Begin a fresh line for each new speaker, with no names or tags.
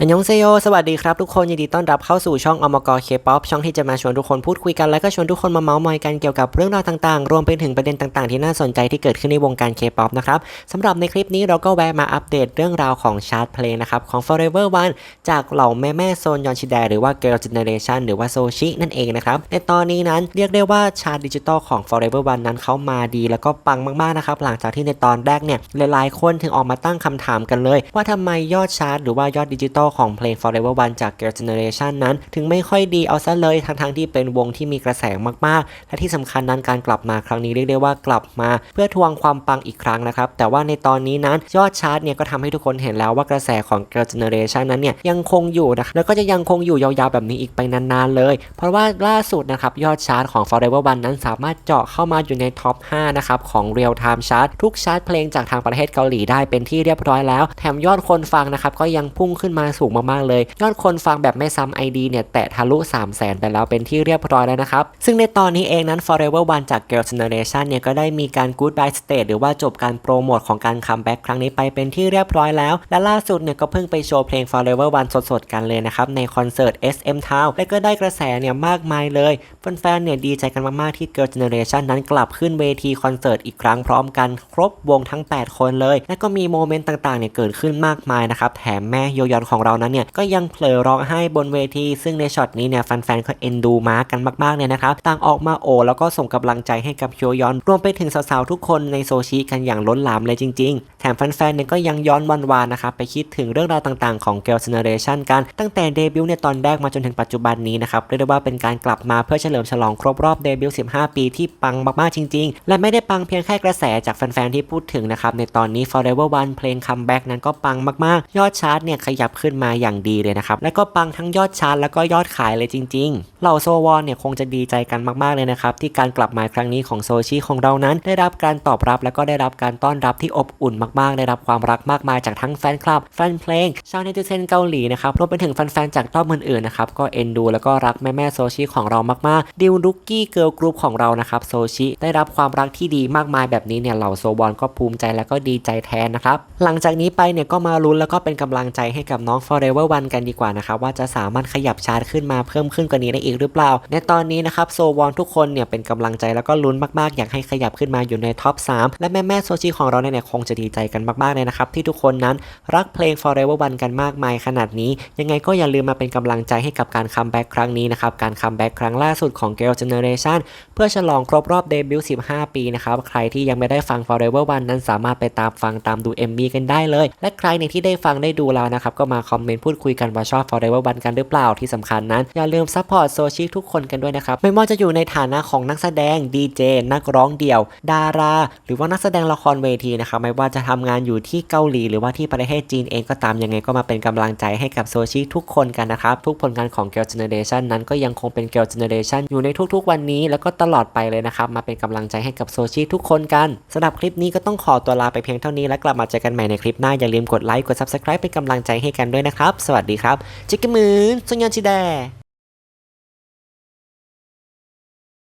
อันยองเซโย สวัสดีครับทุกคน ยินดีต้อนรับเข้าสู่ช่องอมกเคป๊อปช่องที่จะมาชวนทุกคนพูดคุยกันและก็ชวนทุกคนมาเมาส์มอยกันเกี่ยวกับเรื่องราวต่างๆ รวมไปถึงประเด็นต่างๆ ที่น่าสนใจที่เกิดขึ้นในวงการเคป๊อปนะครับสำหรับในคลิปนี้เราก็แวะมาอัปเดตเรื่องราวของชาร์ตเพลงนะครับ ของ Forever One จากเหล่าแม่แม่ๆโซนยอนชิแดหรือว่า Girl Generation หรือว่าโซชินั่นเองนะครับในตอนนี้นั้นเรียกได้ว่าชาร์ตดิจิตอลของ Forever One นั้นเขามาดี แล้วก็ปังมากๆนะครับหลังจากที่ในตอนแรกเนี่ยหลายๆ คนถึงออกมาตั้งคำถามกันเลย ว่าทำไมยอดชาร์ตหรือว่ายอดดิจิตอลของเพลง Forever One จาก Girl Generation นั้น ถึงไม่ค่อยดีเอาซะเลยทั้งๆที่เป็นวงที่มีกระแสมากๆ และที่สำคัญนั้นการกลับมาครั้งนี้เรียกได้ว่ากลับมา เพื่อทวงความปังอีกครั้งนะครับ แต่ว่าในตอนนี้นั้นยอดชาร์ตเนี่ยก็ทำให้ทุกคนเห็นแล้วว่ากระแสของ Girl Generation นั้นเนี่ยยังคงอยู่นะแล้วก็จะยังคงอยู่ยาวๆแบบนี้อีกไปนานๆเลย เพราะว่าล่าสุดนะครับยอดชาร์ตของ Forever One นั้นสามารถเจาะเข้ามาอยู่ในท็อป 5 นะครับของ Real Time Chart ทุกชาร์ตเพลงจากทางประเทศเกาหลีได้เป็นที่เรียบร้อยแล้ว แถมยอดคนฟังนะครับก็ยังพุ่งขึ้นมาสูงมากๆเลย ยอดคนฟังแบบไม่ซ้ำ ID เนี่ยแตะทะลุ 3 0 0แสนไปแล้วเป็นที่เรียบร้อยแล้วนะครับ ซึ่งในตอนนี้เองนั้น Forever One จาก Girl Generation เนี่ยก็ได้มีการ Goodbye Stage หรือว่าจบการโปรโมทของการคัมแบ็กครั้งนี้ไปเป็นที่เรียบร้อยแล้ว และล่าสุดเนี่ยก็เพิ่งไปโชว์เพลง Forever One สดๆกันเลยนะครับในคอนเสิร์ต SM Town และก็ได้กระแสเนี่ยมากมายเลยแฟนๆเนี่ยดีใจกันมากๆที่ Girl Generation นั้นกลับขึ้นเวทีคอนเสิร์ตอีกครั้งพร้อมกันครบวงทั้ง 8 คนเลย และก็มีโมเมนต์ต่างๆเนี่ยเกิดขึ้นมากมายนะครับแถมแม่โยยอนของเรานั้นเนี่ยก็ยังเผลอร้องไห้บนเวที ซึ่งในช็อตนี้เนี่ยแฟนๆก็เอ็นดูมาร์กกันมากๆเลยนะครับต่างออกมาโอแล้วก็ส่งกำลังใจให้กับโยยอน รวมไปถึงสาวๆทุกคนในโซชิกันอย่างล้นหลามเลยจริง ๆแถมแฟนๆเนี่ยก็ยังย้อนวันวานนะครับไปคิดถึงเรื่องราวต่างๆของ Girl Generation กัน ตั้งแต่เดบิวต์ในตอนแรกมาจนถึงปัจจุบันนี้นะครับเรียกได้ว่าเป็นการกลับมาเพื่อเฉลิมฉลองครบรอบเดบิวต์ 15 ปีที่ปังมากๆจริง ๆ และไม่ได้ปังเพียงแค่กระแสจากแฟนๆที่พูดถึงนะครับในตอนนี้ Forever One เพลงคัมแบ็กนั้นก็ปังมากๆ ยอดชาร์ตเนี่ยขยับขึ้นมาอย่างดีเลยนะครับและก็ปังทั้งยอดชาร์ตแล้วก็ยอดขายเลยจริง ๆ เหล่าโซวอนเนี่ยคงจะดีใจกันมากๆเลยนะครับที่การกลับมาครั้งนี้ของโซชิของเรานั้น ได้รับการตอบรับแล้วก็ได้รับการต้อนรับที่อบอุ่นมากๆ ได้รับความรักมากมายจากทั้งแฟนคลับ แฟนเพลง ชาวเนติเซนเกาหลีนะครับรวมไปถึงแฟนๆ จากด้อมอื่นๆ นะครับ ก็เอ็นดูแล้วก็รักแม่ๆ โซชิของเรามากๆ ดิวลุกกี้เกิร์ลกรุ๊ปของเรานะครับ โซชิได้รับความรักที่ดีมากมายแบบนี้เนี่ย เหล่าโซวอนก็ภูมิใจแล้วก็ดีใจแทนนะครับ หลังจากนี้ไปเนี่ยก็มาลุ้นแล้วก็เป็นกำลังใจให้กับน้อง Forever One กันดีกว่านะครับว่าจะสามารถขยับชาร์ตขึ้นมาเพิ่มขึ้นกว่านี้ได้อีกหรือเปล่า ในตอนนี้นะครับโซวอนทุกคนเนี่ยเป็นกำลังใจแล้วก็ลุ้นมากๆ อยากให้ขยับขึ้นมาอยู่ในท็อป3และแม่แม่ๆโซชิของเราเนี่ยคงจะดีใจกันมากๆเลยนะครับ ที่ทุกคนนั้นรักเพลง Forever One กันมากมายขนาดนี้ ยังไงก็อย่าลืมมาเป็นกำลังใจให้กับการคัมแบ็กครั้งนี้นะครับ การคัมแบ็กครั้งล่าสุดของ Girl Generation เพื่อฉลองครบรอบเดบิวต์15 ปีนะครับ ใครที่ยังไม่ได้ฟัง Forever One นั้นสามารถไปตามฟังตามดู MV กันได้เลย และใครในที่ได้ฟังได้ดูแล้วนะครับก็มาคอมเมนต์พูดคุยกันว่าชอบ Forever One กันหรือเปล่าที่สำคัญนั้น อย่าลืมซัพพอร์ตโซเชิทุกคนกันด้วยนะครับไม่ว่าจะอยู่ในฐานะของนักแสดงดีเจนักร้องเดี่ยว ดารา หรือว่านักแสดงละครเวทีนะครับไม่ว่าจะทำงานอยู่ที่เกาหลีหรือว่าที่ประเทศจีนเองก็ตามยังไงก็มาเป็นกำลังใจให้กับโซชิทุกคนกันนะครับ ทุกผลงานของ Girl Generation นั้นก็ยังคงเป็น Girl Generation อยู่ในทุกๆ วันนี้แล้วก็ตลอดไปเลยนะครับมาเป็นกำลังใจให้กับโซชิทุกคนกันสำหรับคลิปนี้ก็ต้องขอตัวลาไปเพียงเท่านี้และกลับมาเจอกันใหม่ในคลิปหน้าอย่าลืมกดไลค์กด Subscribe เป็นกำลังใจให้กันด้วยนะครับ สวัสดีครับจิกกมือซุนยอนชิแด